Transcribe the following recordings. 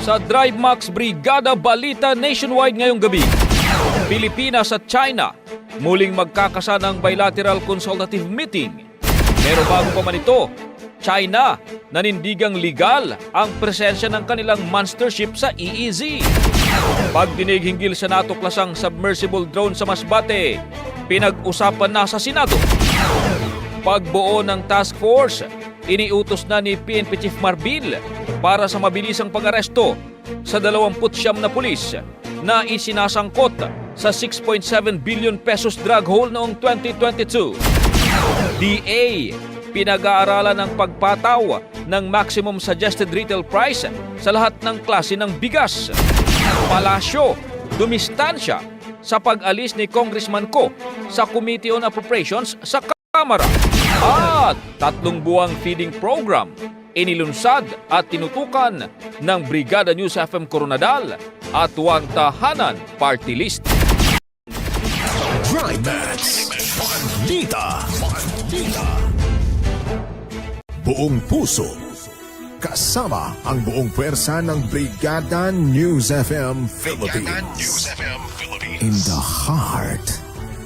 Sa Drive Max Brigada Balita Nationwide ngayong gabi, Pilipinas at China muling magkakasa ng bilateral consultative meeting. Pero bago pa man ito, China nanindigang legal ang presensya ng kanilang monster ship sa EEZ. Pagdinig hinggil sa natuklasang submersible drone sa Masbate, pinag-usapan na sa Senado. Pagbuo ng task force, iniutos na ni PNP Chief Marbil para sa mabilisang pag-aresto sa 29 na pulis na isinasangkot sa 6.7 billion pesos drug haul noong 2022. DA, pinag-aaralan ng pagpataw ng maximum suggested retail price sa lahat ng klase ng bigas. Palasyo, dumistansya sa pag-alis ni Congressman Ko sa Committee on Appropriations sa Kamara. At tatlong buwang feeding program inilunsad at tinutukan ng Brigada News FM Coronadal at Huwag Tahanan Party List. Trimax. Bandita. Bandita. Buong puso. Kasama ang buong pwersa ng Brigada News FM Philippines. In the heart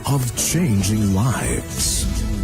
of changing lives.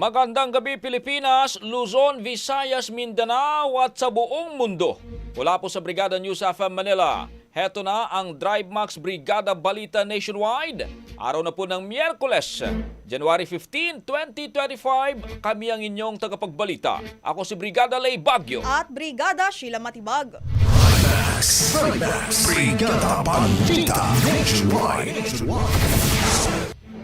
Magandang gabi Pilipinas, Luzon, Visayas, Mindanao at sa buong mundo. Mula po sa Brigada News FM Manila, heto na ang Drive Max Brigada Balita Nationwide. Araw na po ng Miyerkules, January 15, 2025, kami ang inyong tagapagbalita. Ako si Brigada Lay Bagyo. at Brigada Sheila Matibag. Max. Max. Brigada Balita Nationwide.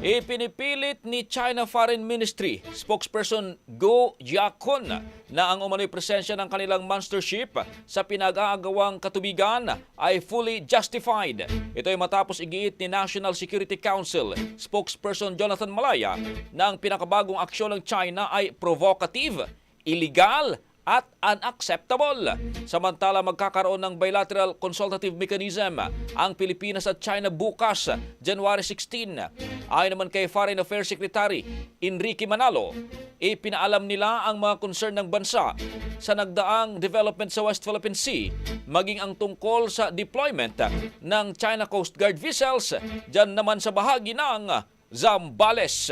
Ipinipilit ni China Foreign Ministry spokesperson Go Jiakun na ang umano'y presensya ng kanilang monster ship sa pinag-aagawang katubigan ay fully justified. Ito ay matapos igiit ni National Security Council spokesperson Jonathan Malaya na ang pinakabagong aksyon ng China ay provocative, illegal at unacceptable. Samantala magkakaroon ng bilateral consultative mechanism ang Pilipinas at China bukas, January 16. Ayon naman kay Foreign Affairs Secretary Enrique Manalo, ipinaalam nila ang mga concern ng bansa sa nagdaang development sa West Philippine Sea, maging ang tungkol sa deployment ng China Coast Guard vessels dyan naman sa bahagi ng Zambales.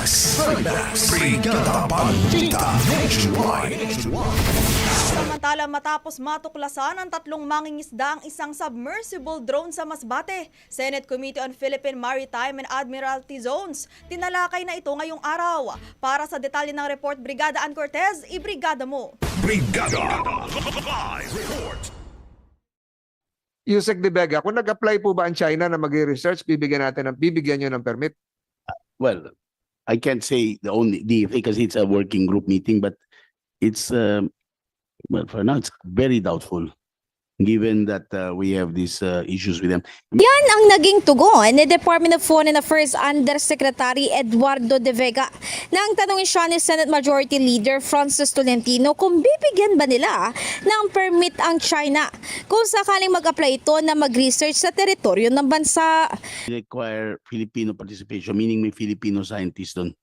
Brigada Balita Nationwide. Samantala matapos matuklasan ng tatlong mangingisda ang isang submersible drone sa Masbate, Senate Committee on Philippine Maritime and Admiralty Zones, tinalakay na ito ngayong araw. Para sa detalye ng report, Brigada Ann Cortez, ibrigada mo. Brigada Live Report. Yusek De Vega, kung nag-apply po ba ang China na mag-research, bibigyan natin ng bibigyan nyo ng permit? well, I can't say the only the because it's a working group meeting, but it's um, well for now it's very doubtful, given that uh, we have these uh, issues with them. Yan ang naging tugon ni Department of Foreign Affairs Undersecretary Eduardo De Vega nang tanungin siya ni Senate Majority Leader Francis Tolentino kung bibigyan ba nila ng permit ang China kung sakaling mag-apply ito na mag-research sa teritoryo ng bansa. Require Filipino participation, meaning may Filipino scientists doon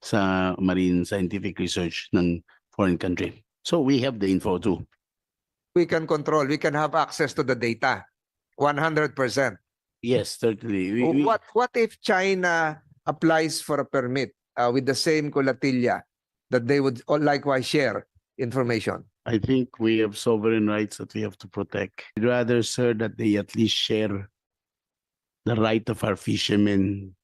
sa marine scientific research ng foreign country. So we have the info too. We can control, we can have access to the data. 100%. Yes, certainly. We, we- What, what if China applies for a permit uh, with the same colatilla that they would all likewise share information? I think we have sovereign rights that we have to protect. I'd rather, sir, that they at least share the right of our fishermen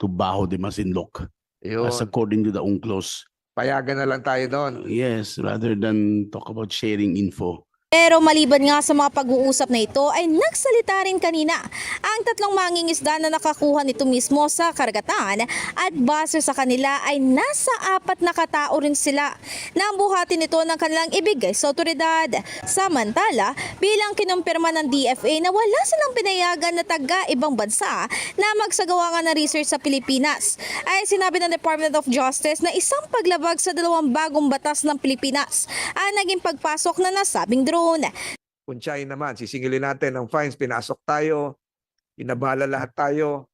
to Bajo de Masinloc, Yun, as according to the UNCLOS. payagan na lang tayo doon. Yes, rather than talk about sharing info. Pero maliban nga sa mga pag-uusap na ito ay nagsalita rin kanina ang tatlong mangingisda na nakakuha nito mismo sa karagatan at base sa kanila ay nasa apat na katao rin sila na ang buhatin nito ng kanilang ibigay sa otoridad. Samantala, bilang kinumpirma ng DFA na wala silang pinayagan na taga ibang bansa na magsagawa nga ng research sa Pilipinas, ay sinabi ng Department of Justice na isang paglabag sa dalawang bagong batas ng Pilipinas ang naging pagpasok na nasabing drone. Kung China naman, sisingilin natin ang fines, pinasok tayo, inabala lahat tayo.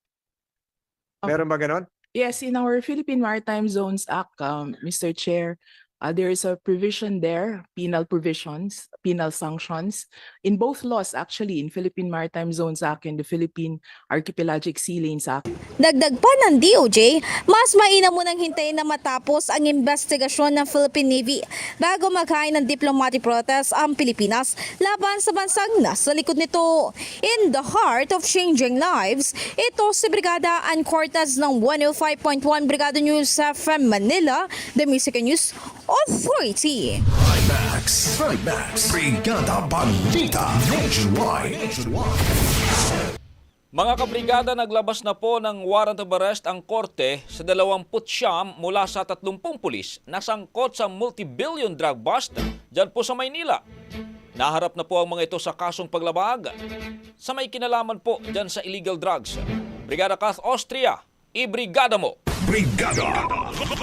Meron ba ganon? Yes, in our Philippine Maritime Zones Act, um, Mr. Chair, uh, there is a provision there, penal provisions, penal sanctions in both laws, actually, in Philippine Maritime Zones Act and the Philippine Archipelagic Sea Lanes Act. Dagdag pa ng DOJ, mas mainam munang hintayin na matapos ang investigasyon ng Philippine Navy bago maghain ng diplomatic protest ang Pilipinas laban sa bansang nasa likod nito. In the heart of changing lives, ito si Brigada Ann Cortez ng 105.1 Brigada News FM Manila, the Music News Authority. Max, Max, Brigada Balita Nationwide. Mga kabrigada, naglabas na po ng warrant of arrest ang korte sa 29 mula sa 30 pulis na sangkot sa multi-billion drug bust dyan po sa Maynila. Naharap na po ang mga ito sa kasong paglabag sa may kinalaman po dyan sa illegal drugs. Brigada Kath Austria, ibrigada mo! Brigada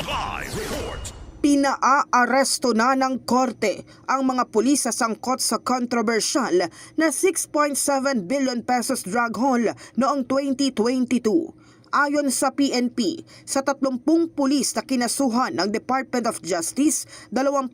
Live Report. Pinaaresto na ng korte ang mga pulis sa sangkot sa controversial na 6.7 billion pesos drug haul noong 2022. Ayon sa PNP, sa 30 pulis na kinasuhan ng Department of Justice, 20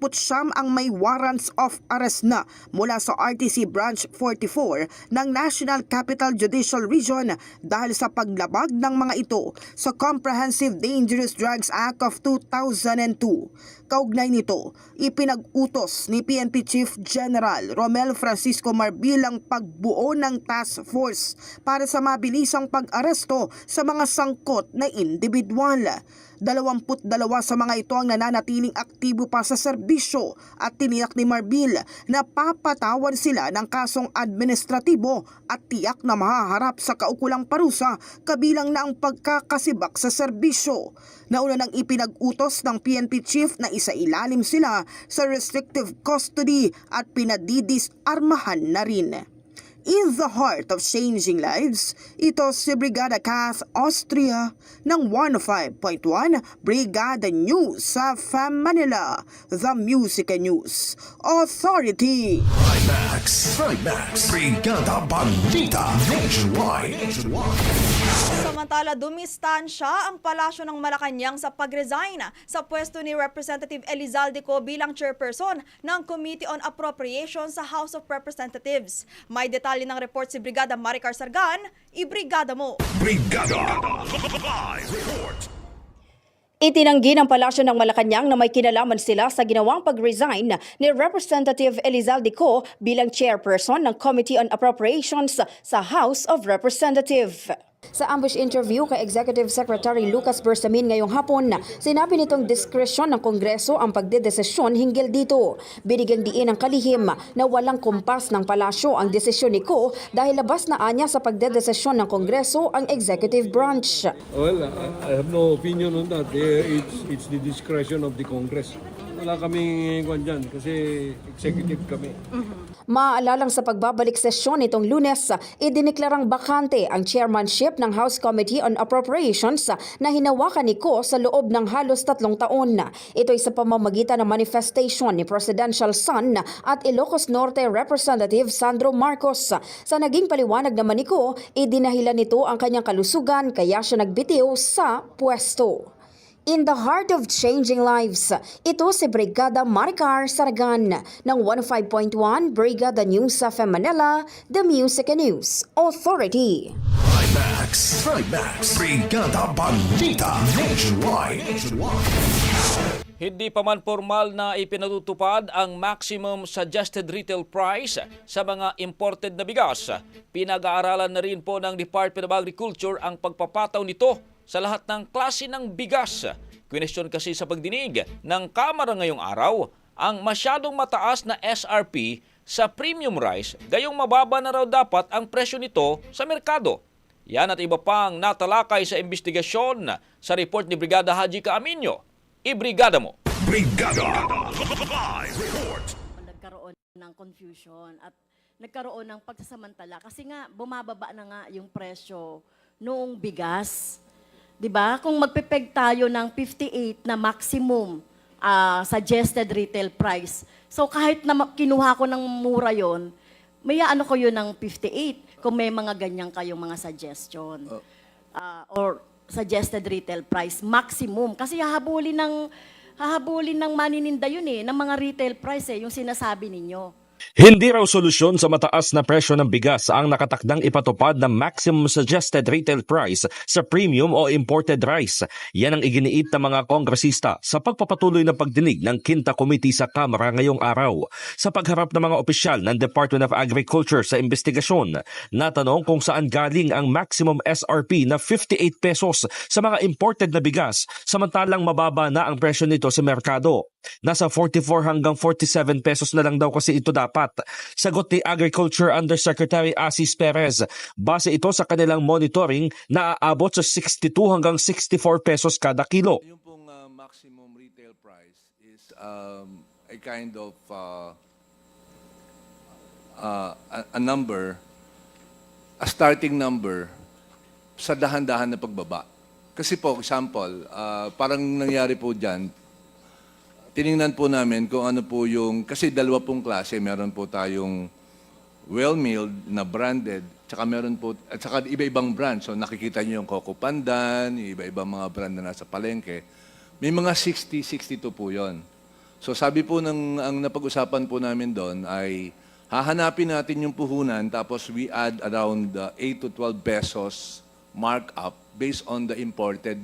ang may warrants of arrest na mula sa RTC Branch 44 ng National Capital Judicial Region dahil sa paglabag ng mga ito sa Comprehensive Dangerous Drugs Act of 2002. Kaugnay nito, ipinag-utos ni PNP Chief General Romel Francisco Marbil ang pagbuo ng task force para sa mabilisang pag-aresto sa mga sangkot na individual. 22 sa mga ito ang nananatiling aktibo pa sa serbisyo at tiniyak ni Marbil na papatawan sila ng kasong administratibo at tiyak na mahaharap sa kaukulang parusa kabilang na ang pagkakasibak sa serbisyo. Nauna nang ipinag-utos ng PNP chief na isa ilalim sila sa restrictive custody at pinadidis-armahan na rin. In the heart of changing lives, ito si Brigada Kath Austria ng 105.1 Brigada News sa FAM Manila, The Music News Authority. Trimax, Trimax, Brigada Balita Nationwide. Samantala, dumistansya ang palasyo ng Malacanang sa pag-resign sa pwesto ni Representative Elizalde Co bilang chairperson ng Committee on Appropriations sa House of Representatives. May detalye ng report si Brigada Maricar Sargan, ibrigada mo! Brigada Live Report. Itinanggi ng palasyo ng Malacanang na may kinalaman sila sa ginawang pag-resign ni Representative Elizalde Co bilang chairperson ng Committee on Appropriations sa House of Representatives. Sa ambush interview kay Executive Secretary Lucas Bersamin ngayong hapon, sinabi nitong diskresyon ng Kongreso ang pagdedesisyon hinggil dito. Binigyang diin ang kalihim na walang kumpas ng palasyo ang desisyon ni Co dahil labas na anya sa pagdedesisyon ng Kongreso ang executive branch. Well, I have no opinion on that. It's, it's the discretion of the Congress. Wala kaming kwan dyan kasi executive kami. Maaalalang sa pagbabalik sesyon nitong lunes, idiniklarang bakante ang chairmanship ng House Committee on Appropriations na hinawakan ni Ko sa loob ng halos tatlong taon. Ito'y sa pamamagitan ng manifestation ni Presidential Son at Ilocos Norte Representative Sandro Marcos. Sa naging paliwanag naman ni Ko, idinahilan nito ang kanyang kalusugan kaya siya nagbitiw sa pwesto. In the heart of changing lives, ito si Brigada Maricar Saragan ng 105.1 Brigada News sa Manila, The Music and News Authority. Trimax, Trimax, Brigada Balita Nationwide. Hindi pa man formal na ipinatutupad ang maximum suggested retail price sa mga imported na bigas. Pinag-aaralan na rin po ng Department of Agriculture ang pagpapataw nito sa lahat ng klase ng bigas. Question kasi sa pagdinig ng Kamara ngayong araw ang masyadong mataas na SRP sa premium rice gayong mababa na raw dapat ang presyo nito sa merkado. Yan at iba pang natalakay sa investigasyon sa report ni Brigada Haji Kaaminyo. Ibrigada mo! Brigada Live Report. nagkaroon ng confusion at nagkaroon ng pagsasamantala kasi nga bumababa na nga yung presyo noong bigas. 'Di ba? Kung magpepeg tayo ng 58 na maximum ah, suggested retail price. So kahit na kinuha ko ng mura 'yon, may ano ko yun ng 58 kung may mga ganyan kayong mga suggestion. Ah, or suggested retail price maximum kasi hahabulin ng hahabulin ng manininda yun eh ng mga retail price eh yung sinasabi ninyo. Hindi raw solusyon sa mataas na presyo ng bigas ang nakatakdang ipatupad na maximum suggested retail price sa premium o imported rice. Yan ang iginiit ng mga kongresista sa pagpapatuloy ng pagdinig ng Quinta Committee sa Kamara ngayong araw. Sa pagharap ng mga opisyal ng Department of Agriculture sa investigasyon, natanong kung saan galing ang maximum SRP na 58 pesos sa mga imported na bigas samantalang mababa na ang presyo nito sa merkado. Nasa 44 hanggang 47 pesos na lang daw kasi ito dapat. Sagot ni Agriculture Undersecretary Asis Perez. Base ito sa kanilang monitoring na aabot sa 62 hanggang 64 pesos kada kilo. Yung pong uh, maximum retail price is um, a kind of uh, uh, a, a number, a starting number sa dahan-dahan na pagbaba. Kasi po, example, uh, parang nangyari po dyan, tiningnan po namin kung ano po yung, kasi dalawa pong klase, meron po tayong well-milled na branded, tsaka meron po, at saka iba-ibang brand. So nakikita niyo yung Coco Pandan, iba-ibang mga brand na nasa palengke. May mga 60, 62 po yon. So sabi po ng, ang napag-usapan po namin doon ay hahanapin natin yung puhunan tapos we add around uh, 8 to 12 pesos markup based on the imported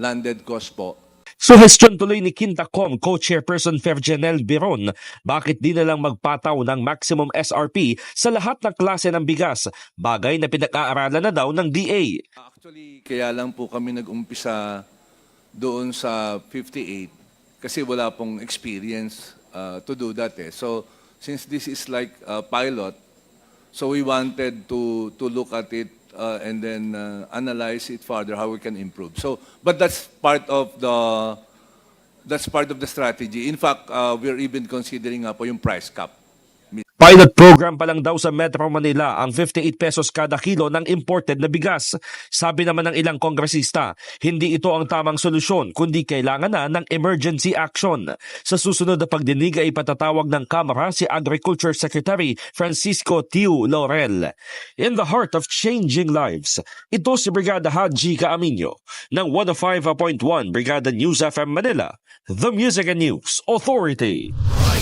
landed cost po Suhestyon tuloy ni Quintacom Co-Chairperson Ferjanel Biron, bakit di na lang magpataw ng maximum SRP sa lahat ng klase ng bigas, bagay na pinag-aaralan na daw ng DA. Actually, kaya lang po kami nag-umpisa doon sa 58 kasi wala pong experience uh, to do that eh. So, since this is like a pilot, so we wanted to to look at it uh, and then uh, analyze it further how we can improve. So, but that's part of the that's part of the strategy. In fact, uh, we're even considering nga po yung price cap. Pilot program pa lang daw sa Metro Manila ang 58 pesos kada kilo ng imported na bigas. Sabi naman ng ilang kongresista, hindi ito ang tamang solusyon kundi kailangan na ng emergency action. Sa susunod na pagdinig ay patatawag ng Kamara si Agriculture Secretary Francisco Tiu Laurel. In the heart of changing lives, ito si Brigada Haji Kaaminyo ng 105.1 Brigada News FM Manila, The Music and News Authority.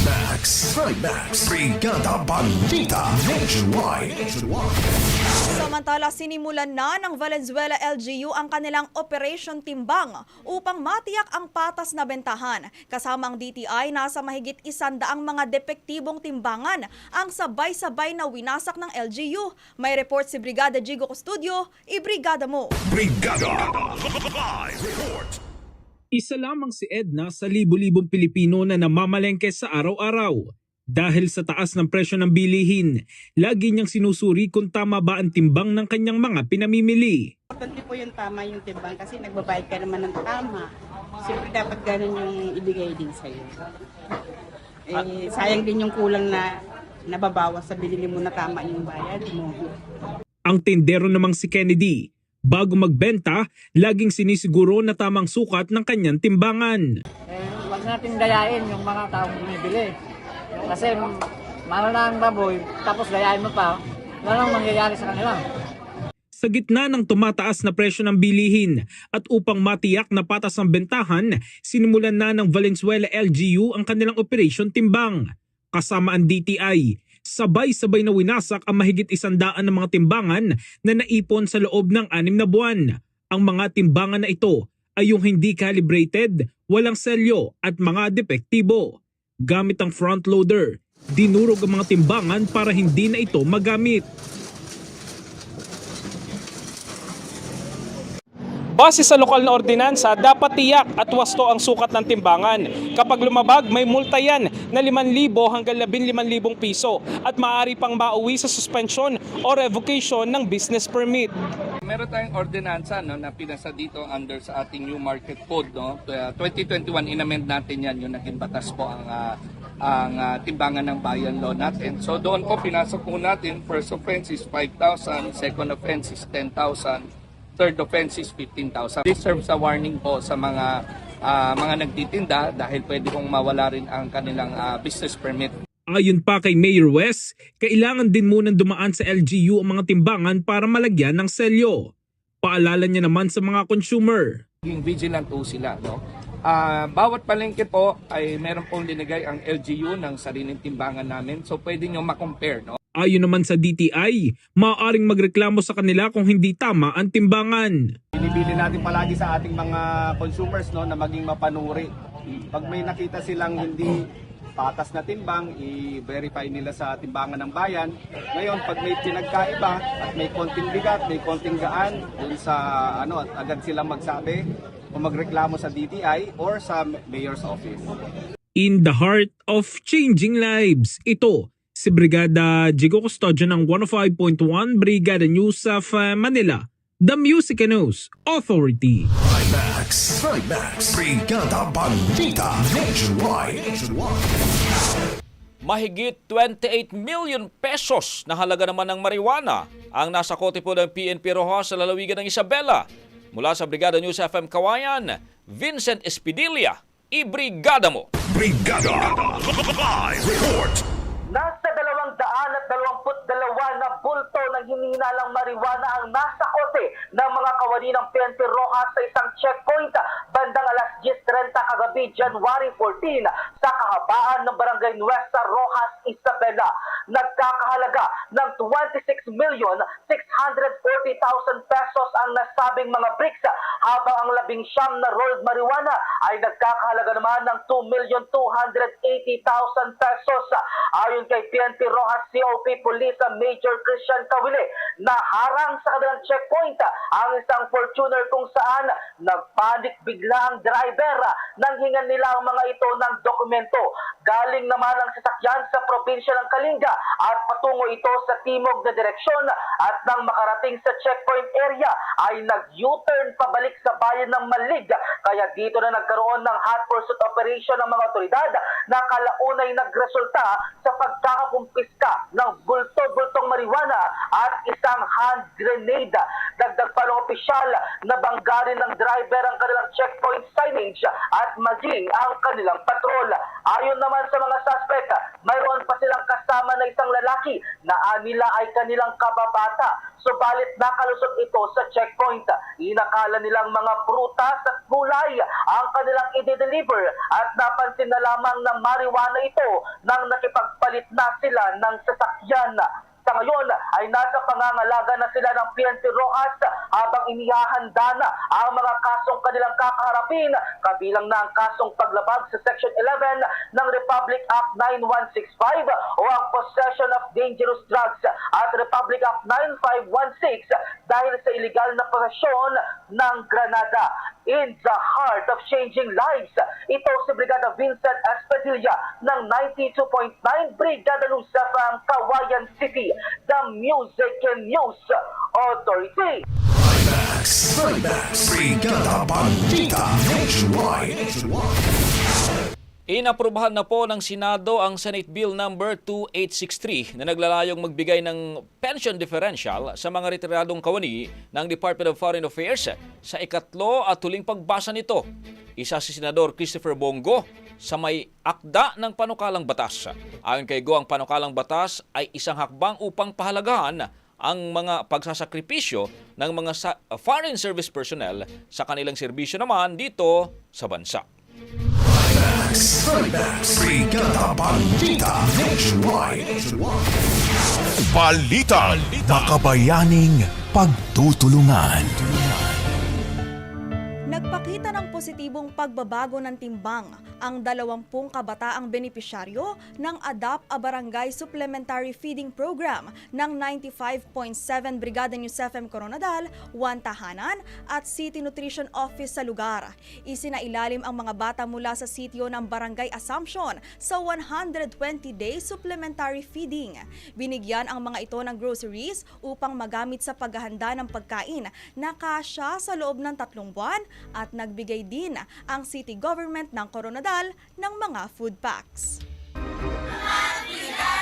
Trimax, Trimax, Brigada Balita Nationwide. Samantala, sinimulan na ng Valenzuela LGU ang kanilang Operation Timbang upang matiyak ang patas na bentahan. Kasama ang DTI, nasa mahigit isandaang mga depektibong timbangan ang sabay-sabay na winasak ng LGU. May report si Brigada Jigo Custodio, ibrigada mo. Brigada Live Report. Isa lamang si Edna sa libu-libong Pilipino na namamalengke sa araw-araw. Dahil sa taas ng presyo ng bilihin, lagi niyang sinusuri kung tama ba ang timbang ng kanyang mga pinamimili. Importante po yung tama yung timbang kasi nagbabayad ka naman ng tama. Siyempre dapat ganun yung ibigay din sa'yo. Eh, sayang din yung kulang na nababawas sa binili mo na tama yung bayad mo. Ang tindero namang si Kennedy, bago magbenta, laging sinisiguro na tamang sukat ng kanyang timbangan. eh, wag natin dayain yung mga taong bumibili. Kasi mahal na ang baboy, tapos dayain mo pa, wala nang mangyayari sa kanila. Sa gitna ng tumataas na presyo ng bilihin at upang matiyak na patas ang bentahan, sinimulan na ng Valenzuela LGU ang kanilang Operation Timbang. Kasama ang DTI, sabay-sabay na winasak ang mahigit isandaan ng mga timbangan na naipon sa loob ng anim na buwan. Ang mga timbangan na ito ay yung hindi calibrated, walang selyo at mga depektibo. Gamit ang front loader, dinurog ang mga timbangan para hindi na ito magamit. Base sa lokal na ordinansa, dapat tiyak at wasto ang sukat ng timbangan. Kapag lumabag, may multa yan na 5,000 hanggang 15,000 piso at maaari pang mauwi sa suspension o revocation ng business permit. Meron tayong ordinansa no, na pinasa dito under sa ating new market code. No? Uh, 2021, inamend natin yan, yung naging batas po ang, ah, ang ah, timbangan ng bayan law natin. So doon po pinasok po natin, first offense is 5,000, second offense is 10,000, third offense is 15,000. This serves a warning po sa mga ah, mga nagtitinda dahil pwede kong mawala rin ang kanilang ah, business permit. Ayon pa kay Mayor West, kailangan din munang dumaan sa LGU ang mga timbangan para malagyan ng selyo. Paalala niya naman sa mga consumer. Maging vigilant po sila. No? Ah, bawat palengke po ay meron pong linagay ang LGU ng sariling timbangan namin. So pwede nyo makompare. No? Ayon naman sa DTI, maaaring magreklamo sa kanila kung hindi tama ang timbangan. Binibili natin palagi sa ating mga consumers no na maging mapanuri. Pag may nakita silang hindi patas na timbang, i-verify nila sa timbangan ng bayan. Ngayon, pag may pinagkaiba at may konting bigat, may konting gaan, dun sa ano, at agad silang magsabi o magreklamo sa DTI or sa mayor's office. In the heart of changing lives, ito si Brigada Jigo Custodio ng 105.1 Brigada News of uh, Manila, The Music and News Authority. Trimax, Trimax, Brigada Balita Nationwide. Mahigit 28 million pesos na halaga naman ng marijuana ang nasa kote po ng PNP Rojas sa lalawigan ng Isabela. Mula sa Brigada News FM Kawayan, Vincent Espidilia, ibrigada mo! Brigada Live Report. Nasa dalawang daan at dalawamput dalawa na bulto ng hinihinalang marijuana ang nasa kote ng mga kawani ng PNP Rojas sa isang checkpoint bandang alas 10.30 kagabi January 14 sa kahabaan ng Barangay Nuestra Rojas, Isabela. Nagkakahalaga ng 26 million 640,000 pesos ang nasabing mga bricks habang ang labing siyam na rolled marijuana ay nagkakahalaga naman ng 2 million 280,000 pesos. Ayon kay PNP Rojas COP Police Major Christian Kawile na harang sa kanilang checkpoint ang isang Fortuner kung saan nagpanik bigla ang driver nang hingan nila ang mga ito ng dokumento. Galing naman ang sasakyan sa probinsya ng Kalinga at patungo ito sa timog na direksyon at nang makarating sa checkpoint area ay nag-U-turn pabalik sa bayan ng Malig. Kaya dito na nagkaroon ng hot pursuit operation ng mga otoridad na kalaunay nagresulta sa pagkakakumpiska ng bulto-bultong marijuana at isang hand grenade. Dagdag pa ng opisyal na banggarin ng driver ang kanilang checkpoint signage maging ang kanilang patrol. Ayon naman sa mga suspect, mayroon pa silang kasama na isang lalaki na anila ay kanilang kababata. Subalit nakalusot ito sa checkpoint. Inakala nilang mga prutas at gulay ang kanilang i-deliver at napansin na lamang na marijuana ito nang nakipagpalit na sila ng sasakyan. Sa ngayon ay nasa pangangalaga na sila ng PNP Rojas habang inihahanda na ang mga kasong kanilang kakaharapin kabilang na ang kasong paglabag sa Section 11 ng Republic Act 9165 o ang possession of dangerous drugs at Republic Act 9516 dahil sa illegal na posesyon ng granada. In the heart of changing lives, ito si Brigada Vincent Espadilla ng 92.9 Brigada FM Kawayan City, the Music and News Authority. Max, Max, Brigada Balita Nationwide. Inaprubahan na po ng Senado ang Senate Bill number 2863 na naglalayong magbigay ng pension differential sa mga retiradong kawani ng Department of Foreign Affairs sa ikatlo at tuling pagbasa nito. Isa si Senador Christopher Bongo sa may akda ng panukalang batas. Ayon kay Go, ang panukalang batas ay isang hakbang upang pahalagahan ang mga pagsasakripisyo ng mga foreign service personnel sa kanilang serbisyo naman dito sa bansa. Max, Max, Brigada Balita Nationwide. Balita. Makabayaning pagtutulungan. Nagpakita ng positibong pagbabago ng timbang ang dalawampung kabataang benepisyaryo ng ADAP a Barangay Supplementary Feeding Program ng 95.7 Brigada News FM Coronadal, One Tahanan at City Nutrition Office sa lugar. Isinailalim ang mga bata mula sa sitio ng Barangay Assumption sa 120-day supplementary feeding. Binigyan ang mga ito ng groceries upang magamit sa paghahanda ng pagkain na kasya sa loob ng tatlong buwan at nagbigay din ang city government ng Coronadal ng mga food packs. Mga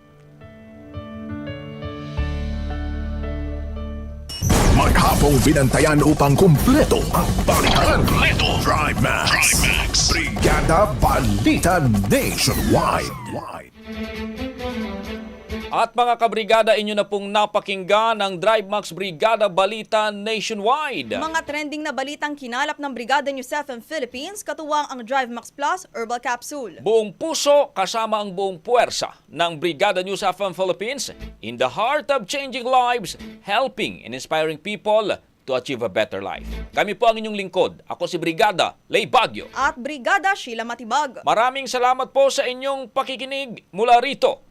Maghapong binantayan upang kumpleto ang balikan. Kumpleto. Drive Max. Drive Max. Brigada Balita Nationwide. At mga kabrigada, inyo na pong napakinggan ang Drive Max Brigada Balita Nationwide. Mga trending na balitang kinalap ng Brigada News FM Philippines, katuwang ang Drive Max Plus Herbal Capsule. Buong puso kasama ang buong puwersa ng Brigada News FM Philippines in the heart of changing lives, helping and inspiring people to achieve a better life. Kami po ang inyong lingkod. Ako si Brigada Lay Bagyo. At Brigada Sheila Matibag. Maraming salamat po sa inyong pakikinig mula rito